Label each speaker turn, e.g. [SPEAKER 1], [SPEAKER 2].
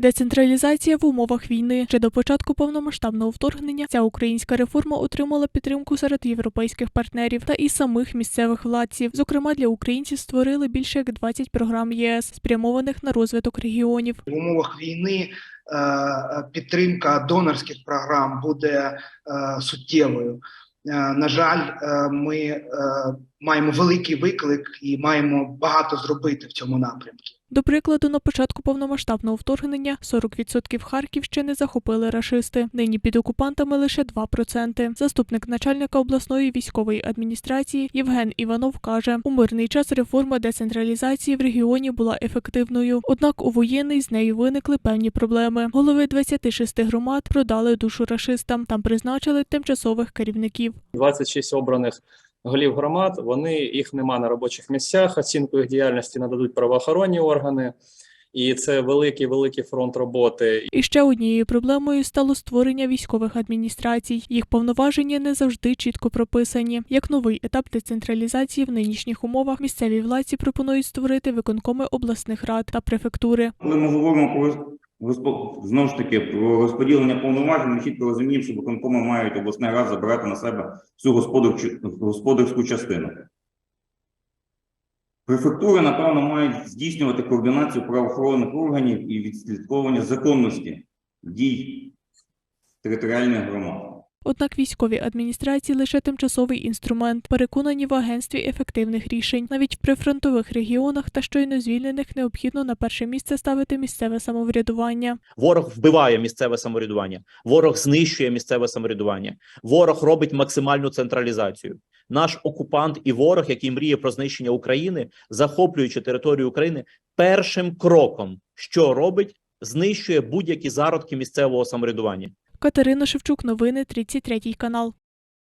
[SPEAKER 1] Децентралізація в умовах війни. Ще до початку повномасштабного вторгнення ця українська реформа отримала підтримку серед європейських партнерів та і самих місцевих владців. Зокрема, для українців створили більше як 20 програм ЄС, спрямованих на розвиток регіонів.
[SPEAKER 2] в умовах війни е, підтримка донорських програм буде е, суттєвою. Е, На жаль, ми маємо великий виклик і маємо багато зробити в цьому напрямку.
[SPEAKER 1] До прикладу, на початку повномасштабного вторгнення 40% Харківщини захопили рашисти. Нині під окупантами лише 2%. Заступник начальника обласної військової адміністрації Євген Іванов каже, у мирний час реформа децентралізації в регіоні була ефективною. Однак у воєнний з нею виникли певні проблеми. Голови 26 громад продали душу рашистам. Там призначили тимчасових керівників.
[SPEAKER 3] 26 обраних голів громад. Вони їх нема на робочих місцях. Оцінку їх діяльності нададуть правоохоронні органи, і це великий великий фронт роботи.
[SPEAKER 1] І ще однією проблемою стало створення військових адміністрацій. Їх повноваження не завжди чітко прописані. Як новий етап децентралізації в нинішніх умовах місцеві владці пропонують створити виконкоми обласних рад та префектури.
[SPEAKER 4] Коли ми говоримо про знову ж таки про розподілення повноважень, ми чітко розуміємо, що виконкоми мають обласний рад забирати на себе всю господарську частину. Префектури, напевно, мають здійснювати координацію правоохоронних органів і відслідковування законності дій територіальних громад.
[SPEAKER 1] Однак військові адміністрації лише тимчасовий інструмент, переконані в агентстві ефективних рішень. Навіть в прифронтових регіонах та щойно звільнених необхідно на перше місце ставити місцеве самоврядування.
[SPEAKER 5] Ворог вбиває місцеве самоврядування, ворог знищує місцеве самоврядування, ворог робить максимальну централізацію. Наш окупант і ворог, який мріє про знищення України, захоплюючи територію України, першим кроком, що робить, знищує будь-які зародки місцевого самоврядування.
[SPEAKER 1] Катерина Шевчук, новини 33 канал.